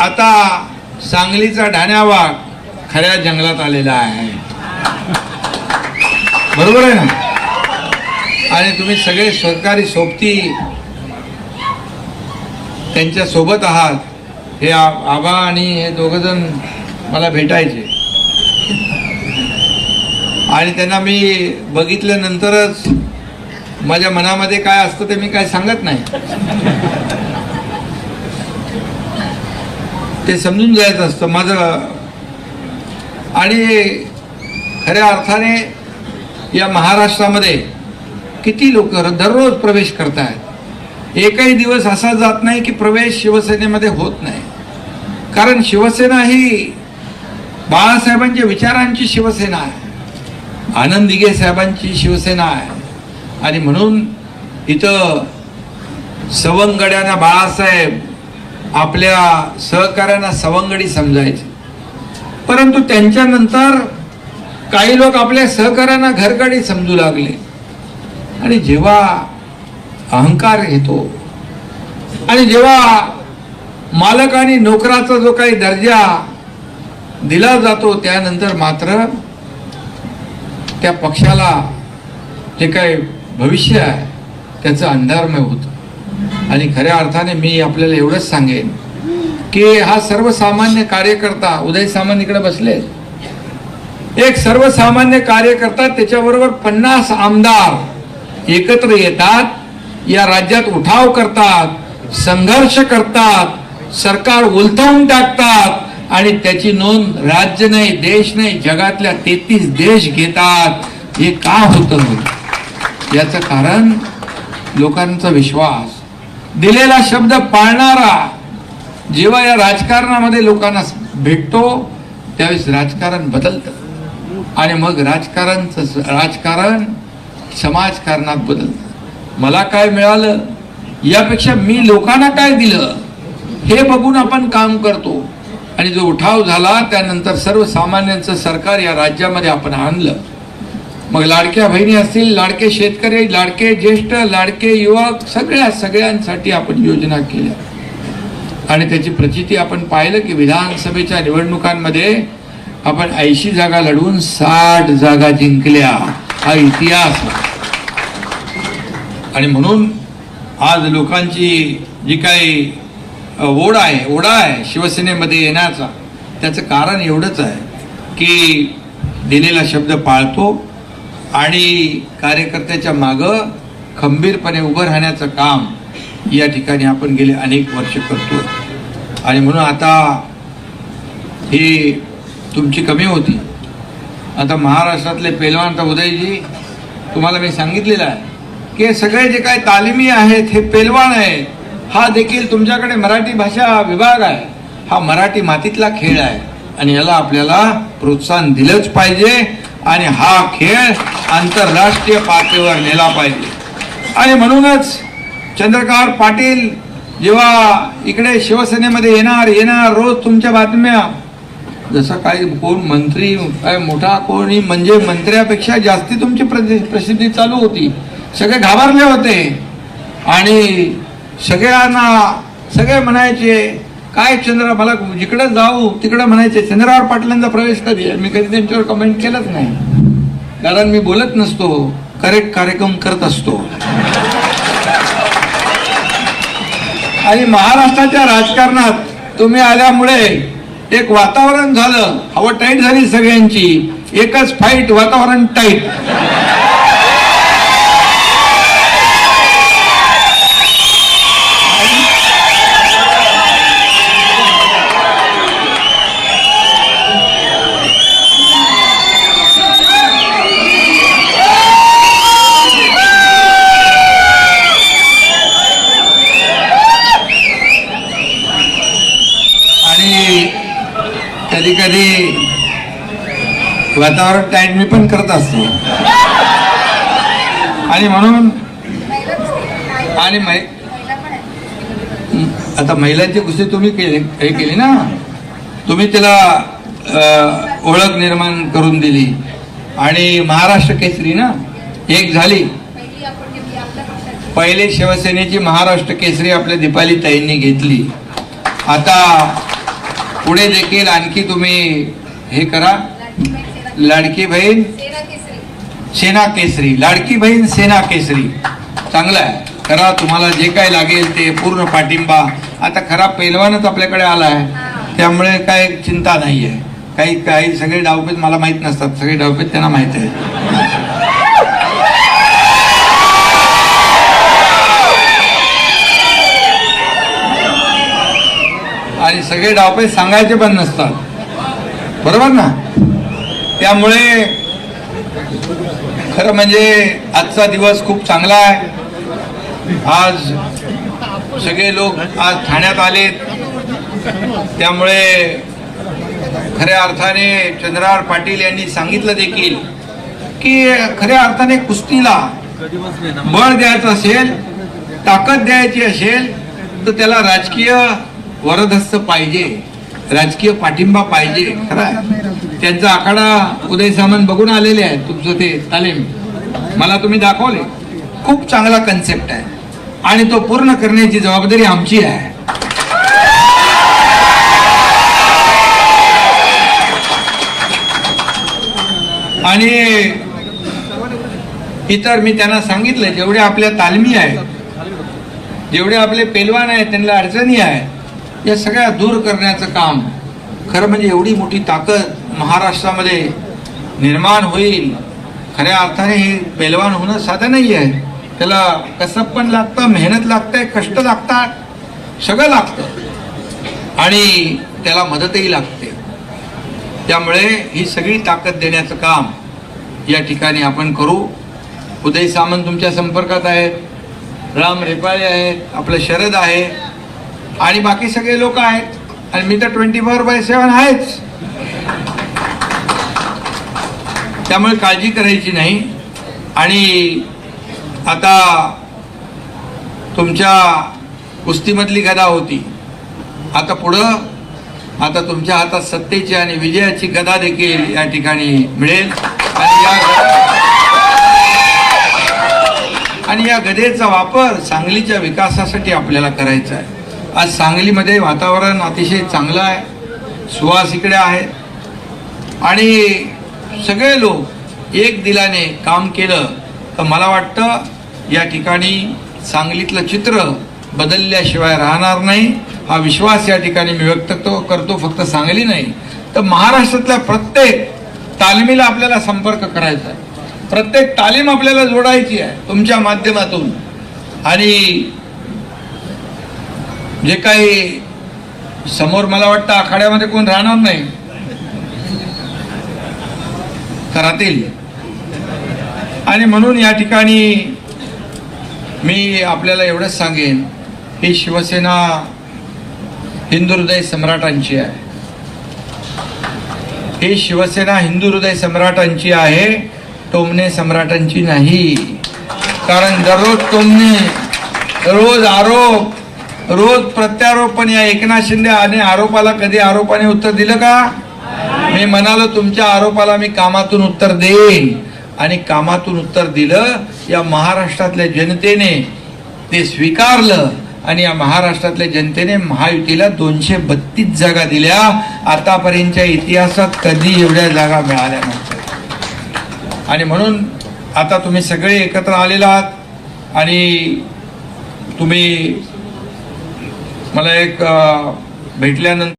आता सांगलीचा ढाण्यावाग खऱ्या जंगलात आलेला आहे. बरोबर आहे ना? आणि तुम्ही सगळे सरकारी सोबती त्यांच्यासोबत आहात. हे आ- आबा आणि हे दोघ जण मला भेटायचे. आणि त्यांना मी बघितल्यानंतरच माझ्या मनामध्ये काय असतं ते मी काय सांगत नाही. ते समजून जायचं असतं माझं. आणि खऱ्या अर्थाने या महाराष्ट्रामध्ये किती लोक दररोज प्रवेश करत आहेत एकही दिवस असा जात नाही की प्रवेश शिवसेनेमध्ये होत नाही. कारण शिवसेना ही बाळासाहेबांच्या विचारांची शिवसेना आहे. आनंद दिघे साहेबांची शिवसेना आहे. आणि म्हणून इथं सवंगड्यांना बाळासाहेब आपल्या सहकाऱ्यांना सवंगडी समजायचे. परंतु त्यांच्यानंतर काही लोक आपल्या सहकाऱ्यांना घरगडी समजू लागले. आणि जेव्हा अहंकार येतो आणि जेव्हा मालक आणि नोकराचा जो काही दर्जा दिला जातो त्यानंतर मात्र त्या पक्षाला जे काही भविष्य आहे त्याचं अंधारमय होतं. आणि खऱ्या अर्थाने मी आपल्याला एवढंच सांगेन की हा सर्वसामान्य कार्यकर्ता उदय सामंत इकडे बसले. एक सर्वसामान्य कार्यकर्ता त्याच्याबरोबर पन्नास आमदार एकत्र येतात या राज्यात उठाव करतात संघर्ष करतात सरकार उलथवून टाकतात आणि त्याची नोंद राज्य नाही देश नाही जगातल्या तेहतीस देश घेतात. हे का होतं? याचं कारण लोकांचा विश्वास. दिलेला शब्द पाळणारा जेव्हा या राजकारणामध्ये लोकांना भेटतो त्यावेळेस राजकारण बदलतं. आणि मग राजकारणचं राजकारण समाजकारणात बदलतं. मला काय मिळालं यापेक्षा मी लोकांना काय दिलं हे बघून आपण काम करतो. आणि जो उठाव झाला त्यानंतर सर्वसामान्यांचं सरकार या राज्यामध्ये आपण आणलं. मग लाडक्या बहिणी असतील लाडके शेतकरी लाडके ज्येष्ठ लाडके युवक सगळ्या सगळ्यांसाठी आपण योजना केल्या. आणि त्याची प्रचिती आपण पाहिलं की विधानसभेच्या निवडणुकांमध्ये आपण ऐंशी जागा लढवून साठ जागा जिंकल्या. हा इतिहास. आणि म्हणून आज लोकांची जी काही ओढ आहे ओढा आहे शिवसेनेमध्ये येण्याचा त्याचं कारण एवढंच आहे की दिलेला शब्द पाळतो. आणि कार्यकर्त्याच्या मागं खंबीरपणे उभं राहण्याचं काम या ठिकाणी आपण गेले अनेक वर्ष करतो आणि म्हणून आता ही तुमची कमी होती. आता महाराष्ट्रातले पेलवान तर उदयजी तुम्हाला मी सांगितलेलं आहे की सगळे जे काही तालिमी आहेत हे पेलवान आहेत हा देखील तुमच्याकडे मराठी भाषा विभाग आहे. हा मराठी मातीतला खेळ आहे. आणि याला आपल्याला प्रोत्साहन दिलंच पाहिजे. आणि हा खेळ आंतरराष्ट्रीय पातळीवर नेला पाहिजे. आणि म्हणूनच चंद्रकांत पाटील जेव्हा इकडे शिवसेनेमध्ये येणार येणार रोज तुमच्या बातम्या. जसं काही कोण मंत्री काय मोठा कोणी म्हणजे मंत्र्यापेक्षा जास्ती तुमची प्रसिद्धी चालू होती. सगळे घाबरले होते. आणि सगळ्यांना सगळे म्हणायचे काय चंद्र मला जिकडे जाऊ तिकडे म्हणायचे चंद्रावर पाटलांचा प्रवेश कधी मी कधी त्यांच्यावर कमेंट केलंच नाही. कारण मी बोलत नसतो करेक्ट कार्यक्रम करत असतो. आणि महाराष्ट्राच्या राजकारणात तुम्ही आल्यामुळे एक वातावरण झालं. हवा टाईट झाली सगळ्यांची. एकच फाईट वातावरण टाईट आणि कधी कधी वातावरण टाईट मी पण करत असतो. आणि म्हणून आणि आता महिलांची कुस्ती तुम्ही केली हे केली ना? तुम्ही त्याला ओळख निर्माण करून दिली. आणि महाराष्ट्र केसरी ना? एक झाली. पहिले शिवसेनेची महाराष्ट्र केसरी आपल्या दीपाली ताईंनी घेतली. आता पुढे देखील आणखी तुम्ही हे करा. लाडकी बहीण सेना केसरी. लाडकी बहीण सेना केसरी. चांगलं आहे. करा तुम्हाला जे काय लागेल ते पूर्ण पाठिंबा. आता खरा पैलवानच आपल्याकडे आला आहे त्यामुळे काय चिंता नाही आहे काही काही सगळे डावपेच मला माहीत नसतात. सगळे डावपेच त्यांना माहीत आहे सगळे डावपेच सांगायचे पण नसतात. बरोबर ना? त्यामुळे खरं म्हणजे आजचा दिवस खूप चांगला आहे. आज सगळे लोक आज ठाण्यात आलेत. त्यामुळे खऱ्या अर्थाने चंद्रार पाटील यांनी सांगितलं देखील की खऱ्या अर्थाने कुस्तीला बळ द्यायचं असेल ताकद द्यायची असेल तर त्याला राजकीय वरदस्त पाहिजे राजकीय पाठिंबा पाहिजे खरं त्यांचा आखाडा उदय सामंत बघून आलेले आहे तुमचं ते तालीम. मला तुम्ही दाखवले. खूप चांगला कन्सेप्ट आहे. आणि तो पूर्ण करण्याची जबाबदारी आमची आहे. आणि इतर मी त्यांना सांगितलं जेवढे आपल्या तालमी आहेत जेवढे आपले पेलवान आहेत त्यांना अडचणी आहे या सगळ्या दूर करण्याचं काम खरं म्हणजे एवढी मोठी ताकद महाराष्ट्रामध्ये निर्माण होईल. खऱ्या अर्थाने हे पैलवान होणं साधं नाही आहे. त्याला कसब पण लागतं मेहनत लागते कष्ट लागतात सगळं लागतं. आणि त्याला मदतही लागते. त्यामुळे ही सगळी ताकद देण्याचं काम या ठिकाणी आपण करू. उदय सामंत तुमच्या संपर्कात आहेत. राम रेपाळे आहेत. आपलं शरद आहे. आणि बाकी सगळे लोक आहेत. आणि मी तर ट्वेंटी फोर बाय सेवन आहेच. त्यामुळे काळजी करायची नाही. आणि आता तुमच्या कुस्तीमधली गदा होती. आता पुढं आता तुमच्या हातात सत्तेची आणि विजयाची गदा देखील या ठिकाणी मिळेल. आणि या आणि या गदेचा वापर सांगलीच्या विकासासाठी आपल्याला करायचा आहे. आज सांगलीमध्ये वातावरण अतिशय चांगलं आहे. सुवास इकडे आहे. आणि सगळे लोक एक दिलाने काम केलं तर मला वाटतं या ठिकाणी सांगलीतलं चित्र बदलल्याशिवाय राहणार नाही. हा विश्वास या ठिकाणी मी व्यक्त करतो फक्त सांगली नाही. तर महाराष्ट्रातल्या प्रत्येक तालमीला आपल्याला संपर्क करायचा आहे. प्रत्येक तालीम आपल्याला जोडायची आहे तुमच्या माध्यमातून. आणि जे काही समोर मला वाटतं आखाड्यामध्ये कोण राहणार नाही. राहतील आणि म्हणून या ठिकाणी मी आपल्याला एवढंच सांगेन ही शिवसेना हिंदू हृदय सम्राटांची आहे. ही शिवसेना हिंदू हृदय सम्राटांची आहे टोमणे सम्राटांची नाही. कारण दररोज टोमणे रोज आरोप रोज प्रत्यारोपण या एकनाथ शिंदे आणि आरोपाला कधी आरोपाने उत्तर दिलं का? मी म्हणालो तुमच्या आरोपाला मी कामातून उत्तर देईन. आणि कामातून उत्तर दिलं या महाराष्ट्रातल्या जनतेने ते स्वीकारलं आणि या महाराष्ट्रातल्या जनतेने महायुतीला दोनशे बत्तीस जागा दिल्या. आतापर्यंतच्या इतिहासात कधी एवढ्या जागा मिळाल्या नव्हत्या. आणि म्हणून आता तुम्ही सगळे एकत्र आलेला आहात आणि तुम्ही मला एक भेटल्यानंतर